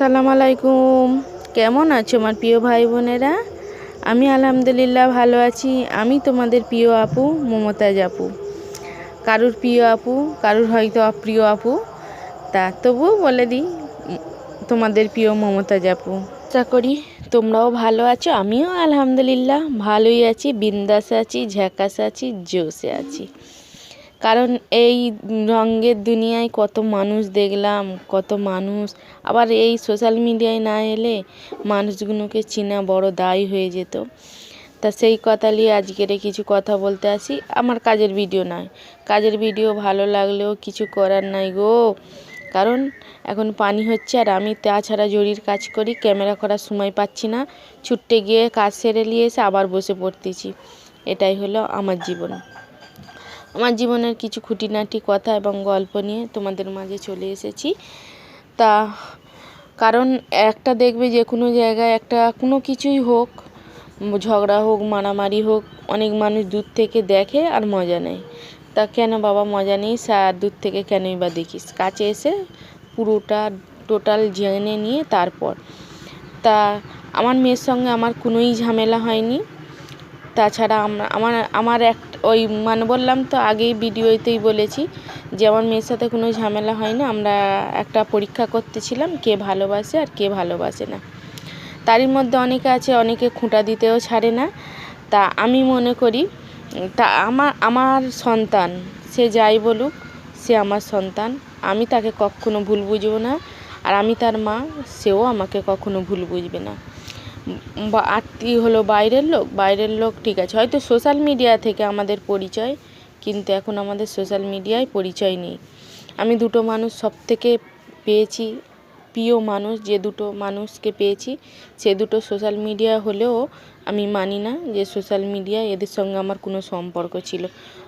আসসালামু আলাইকুম। কেমন আছো আমার প্রিয় ভাই বোনেরা? আমি আলহামদুলিল্লাহ ভালো আছি। আমি তোমাদের প্রিয় আপু, মমতাজ আপু। কারুর প্রিয় আপু, কারুর হয়তো অপ্রিয় আপু? তা তবুও বলে দিই, তোমাদের প্রিয় মমতাজ আপু। আশা করি তোমরাও ভালো আছো। আমিও আলহামদুলিল্লাহ ভালোই আছি, বিন্দাসে আছি ঝ্যাকাসে আছি, জোসে আছি। কারণ এই রঙের দুনিয়ায় কত মানুষ দেখলাম, কত মানুষ। আবার এই সোশ্যাল মিডিয়ায় না এলে মানুষগুলোকে চেনা বড় দায় হয়ে যেত। তা সেই কথা নিয়ে আজকের কিছু কথা বলতে আসি। আমার কাজের ভিডিও নয়। কাজের ভিডিও ভালো লাগলেও কিছু করার নাই গো। কারণ এখন পানি হচ্ছে আর আমি তাছাড়া জরির কাজ করি, ক্যামেরা করার সময় পাচ্ছি না। ছুটতে গিয়ে কাজ সেরে নিয়ে এসে আবার বসে পড়তেছি। এটাই হলো আমার জীবন। আমার জীবনের কিছু খুঁটিনাটি কথা এবং গল্প নিয়ে তোমাদের মাঝে চলে এসেছি। তা, কারণ একটা দেখবে যে কোনো জায়গায় একটা কোনো কিছুই হোক, ঝগড়া হোক, মারামারি হোক, অনেক মানুষ দূর থেকে দেখে আর মজা নেয়। তা কেন বাবা মজা নেই? আর দূর থেকে কেনই বা দেখিস? কাছে এসে পুরোটা টোটাল জেনে নিয়ে তারপর। তা, আমার মেয়ের সঙ্গে আমার কোনোই ঝামেলা হয়নি। তাছাড়া আমরা, আমার আমার এক, ওই মানে বললাম তো আগেই ভিডিওতেই বলেছি যে আমার মেয়ের সাথে কোনো ঝামেলা হয় না আমরা একটা পরীক্ষা করতেছিলাম কে ভালোবাসে আর কে ভালোবাসে না। তারই মধ্যে অনেকে আছে, অনেকে খুঁটা দিতেও ছাড়ে না। তা আমি মনে করি, তা আমার আমার সন্তান, সে যাই বলুক, সে আমার সন্তান, আমি তাকে কখনো ভুল বুঝব না। আর আমি তার মা, সেও আমাকে কখনো ভুল বুঝবে না। বা আত্মীয় হলো বাইরের লোক বাইরের লোক ঠিক আছে। হয়তো সোশ্যাল মিডিয়া থেকে আমাদের পরিচয়, কিন্তু এখন আমাদের সোশ্যাল মিডিয়ায় পরিচয় নেই। আমি দুটো মানুষ সব থেকে পেয়েছি, প্রিয় মানুষ, যে দুটো মানুষকে পেয়েছি, সে দুটো সোশ্যাল মিডিয়া হলেও আমি মানি না যে সোশ্যাল মিডিয়া এদের সঙ্গে আমার কোনো সম্পর্ক ছিল।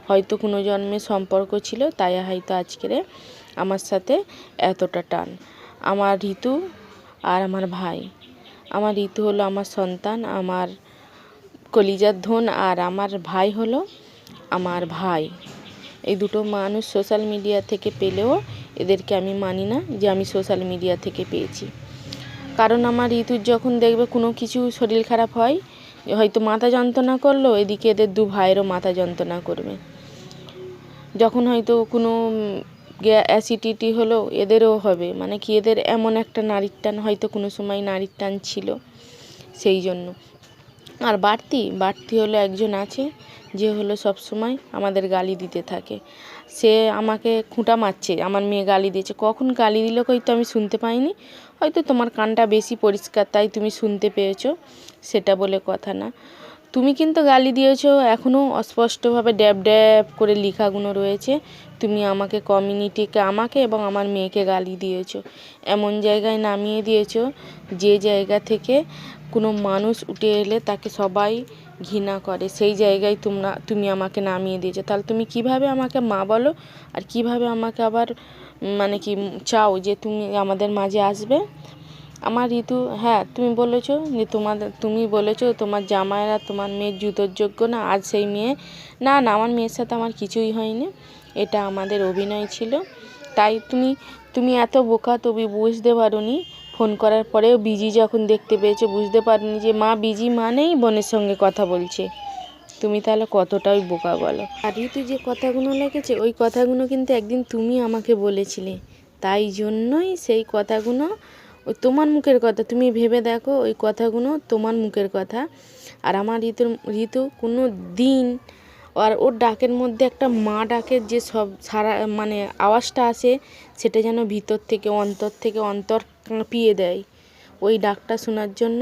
হয়তো কোনো জন্মে সম্পর্ক ছিল, তাই হয়তো আজকের আমার সাথে এতটা টান। আমার ঋতু আর আমার ভাই। আমার ঋতু হলো আমার সন্তান, আমার কলিজার ধন আর আমার ভাই হলো আমার ভাই। এই দুটো মানুষ সোশ্যাল মিডিয়া থেকে পেলেও এদেরকে আমি মানি না যে আমি সোশ্যাল মিডিয়া থেকে পেয়েছি। কারণ আমার ঋতুর যখন দেখবে কোনো কিছু শরীর খারাপ হয়, হয়তো মাথা যন্ত্রণা করল, এদিকে এদের দু ভাইয়েরও মাথা যন্ত্রণা করবে। যখন হয়তো কোনো অ্যাসিডিটি হলো এদেরও হবে। মানে কি এদের এমন একটা নারীর টান, হয়তো কোনো সময় নারীর টান ছিল সেই জন্য। আর বাড়তি বাড়তি হলো একজন আছে যে হলো সব সময় আমাদের গালি দিতে থাকে। সে আমাকে খুঁটা মারছে, আমার মেয়ে গালি দিয়েছে। কখন গালি দিল হয়তো আমি শুনতে পাইনি। হয়তো তোমার কানটা বেশি পরিষ্কার, তাই তুমি শুনতে পেয়েছ। সেটা বলে কথা না। তুমি কিন্তু গালি দিয়েছ এখনও অস্পষ্টভাবে ড্যাব ড্যাব করে লেখাগুলো রয়েছে। তুমি আমাকে কমিউনিটিকে আমাকে এবং আমার মেয়েকে গালি দিয়েছ। এমন জায়গায় নামিয়ে দিয়েছ যে জায়গা থেকে কোনো মানুষ উঠে এলে তাকে সবাই ঘৃণা করে। সেই জায়গায় তোমরা, তুমি আমাকে নামিয়ে দিয়েছ। তাহলে তুমি কীভাবে আমাকে মা বলো? আর কীভাবে আমাকে আবার মানে কি, চাও যে তুমি আমাদের মাঝে আসবে? আমার ঋতু হ্যাঁ তুমি বলেছ যে তোমাদের তুমি বলেছ তোমার জামাইরা তোমার মেয়ের জুতোর যোগ্য না আজ সেই মেয়ে, না না, আমার মেয়ের সাথে আমার কিছুই হয়নি। এটা আমাদের অভিনয় ছিল। তাই তুমি তুমি এত বোকা তবে বুঝতে পারোনি। ফোন করার পরেও বিজি যখন দেখতে পেয়েছ, বুঝতে পারোনি যে মা বিজি মানেই বোনের সঙ্গে কথা বলছে। তুমি তাহলে কতটাই বোকা বলো? আর ঋতু যে কথাগুলো লেগেছে ওই কথাগুলো কিন্তু একদিন তুমি আমাকে বলেছিলে। তাই জন্যই সেই কথাগুলো ওই তোমার মুখের কথা, তুমি ভেবে দেখো ওই কথাগুলো তোমার মুখের কথা। আর আমার ঋতুর ঋতু কোনো দিন আর ওর ডাকের মধ্যে একটা মা ডাকের যে সব সারা মানে আওয়াজটা আসে, সেটা যেন ভিতর থেকে, অন্তর থেকে অন্তর কাঁপিয়ে দেয়। ওই ডাকটা শোনার জন্য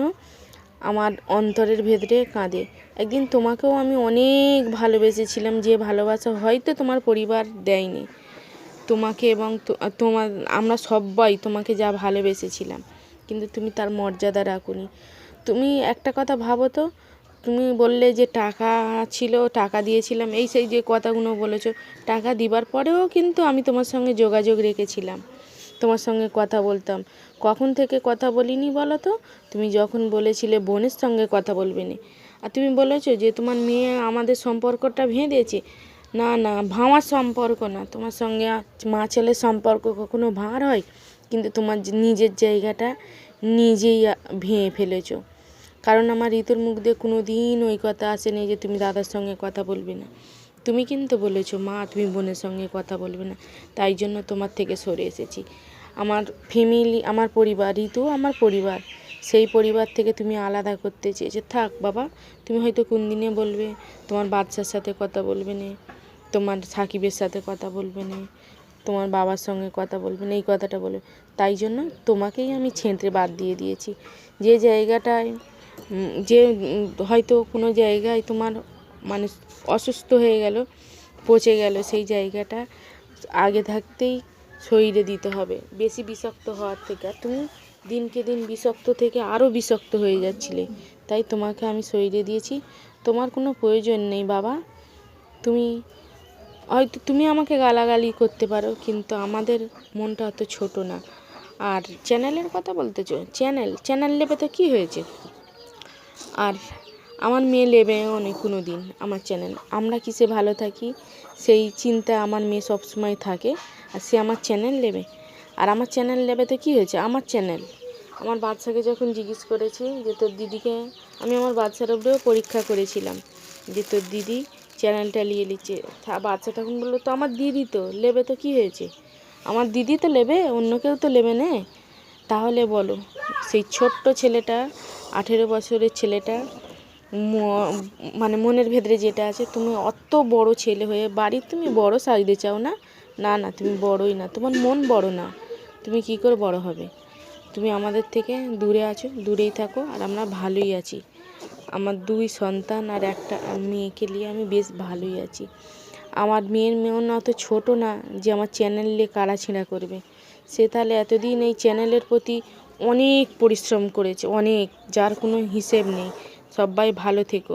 আমার অন্তরের ভেতরে কাঁদে। একদিন তোমাকেও আমি অনেক ভালোবেসেছিলাম, যে ভালোবাসা হয়তো তোমার পরিবার দেয়নি। তোমাকে এবং তোমার, আমরা সবাই তোমাকে যা ভালোবেসেছিলাম। কিন্তু তুমি তার মর্যাদা রাখোনি। তুমি একটা কথা ভাবো তো, তুমি বললে যে টাকা ছিল, টাকা দিয়েছিলাম, এই সেই যে কথাগুলো বলেছ, টাকা দিবার পরেও কিন্তু আমি তোমার সঙ্গে যোগাযোগ রেখেছিলাম। তোমার সঙ্গে কথা বলতাম। কখন থেকে কথা বলিনি বলো তো? তুমি যখন বলেছিলে বোনের সঙ্গে কথা বলবে না। আর তুমি বলেছ যে তোমার মেয়ে আমাদের সম্পর্কটা ভেঙে দিয়েছে না না ভাঙার সম্পর্ক না। তোমার সঙ্গে মা ছেলের সম্পর্ক কখনো ভাঁড় হয়? কিন্তু তোমার নিজের জায়গাটা নিজেই ভেঙে ফেলেছো। কারণ আমার ঋতুর মুখ দিয়ে কোনো দিন ওই কথা আসেনি যে, তুমি দাদার সঙ্গে কথা বলবে না। তুমি কিন্তু বলেছ, মা, তুমি বোনের সঙ্গে কথা বলবে না। তাই জন্য তোমার থেকে সরে এসেছি। আমার ফ্যামিলি আমার পরিবার, ঋতু আমার পরিবার, সেই পরিবার থেকে তুমি আলাদা করতে চেয়েছো। থাক বাবা, তুমি হয়তো কোন দিনে বলবে, তোমার বাচ্চার সাথে কথা বলবে না। তোমার সাকিবের সাথে কথা বলবে না, তোমার বাবার সঙ্গে কথা বলবে না, এই কথাটা বলবে। তাই জন্য তোমাকেই আমি ছেঁটে বাদ দিয়ে দিয়েছি। যে জায়গাটায় যে হয়তো কোনো জায়গায় তোমার মানে অসুস্থ হয়ে গেল, পচে গেল, সেই জায়গাটা আগে থাকতেই শরীরে দিতে হবে। বেশি বিষাক্ত হওয়ার থেকে, আর তুমি দিনকে দিন বিষাক্ত থেকে আরও বিষাক্ত হয়ে যাচ্ছিলে, তাই তোমাকে আমি শরীরে দিয়েছি। তোমার কোনো প্রয়োজন নেই বাবা। তুমি হয়তো তুমি আমাকে গালাগালি করতে পারো, কিন্তু আমাদের মনটা অত ছোট না। আর চ্যানেলের কথা বলতে চো চ্যানেল? চ্যানেল নেবে তো কী হয়েছে? আর আমার মেয়ে নেবে অনেক কোনো দিন আমার চ্যানেল। আমরা কিসে ভালো থাকি? সেই চিন্তা আমার মেয়ে সবসময় থাকে, আর সে আমার চ্যানেল নেবে আর আমার চ্যানেল নেবে তো কী হয়েছে? আমার চ্যানেল। আমার বাচ্চাকে যখন জিজ্ঞেস করেছি যে, তোর দিদিকে? আমি আমার বাচ্চার উপরেও পরীক্ষা করেছিলাম যে, তোর দিদি চ্যানেলটা নিয়ে নিচ্ছে। বাচ্চা তখন বলল, তো আমার দিদি তো নেবে তো কী হয়েছে? আমার দিদি তো নেবে অন্য কেউ তো নেবে না? তাহলে বলো, সেই ছোট্ট ছেলেটা, আঠেরো বছরের ছেলেটা মানে মনের ভেতরে যেটা আছে, তুমি অত বড় ছেলে হয়ে বাড়ির তুমি বড় সাজতে চাও না? না না, তুমি বড়ই না, তোমার মন বড় না, তুমি কি করে বড় হবে? তুমি আমাদের থেকে দূরে আছো, দূরেই থাকো, আর আমরা ভালোই আছি। আমার দুই সন্তান আর একটা মেয়েকে নিয়ে আমি বেশ ভালোই আছি। আমার মেয়ের মেয়েও না অত ছোট না যে আমার চ্যানেল চ্যানেলে কাড়াছিঁড়া করবে। সে তাহলে এতদিন এই চ্যানেলের প্রতি অনেক পরিশ্রম করেছে, অনেক, যার কোনো হিসেব নেই। সবাই ভালো থেকো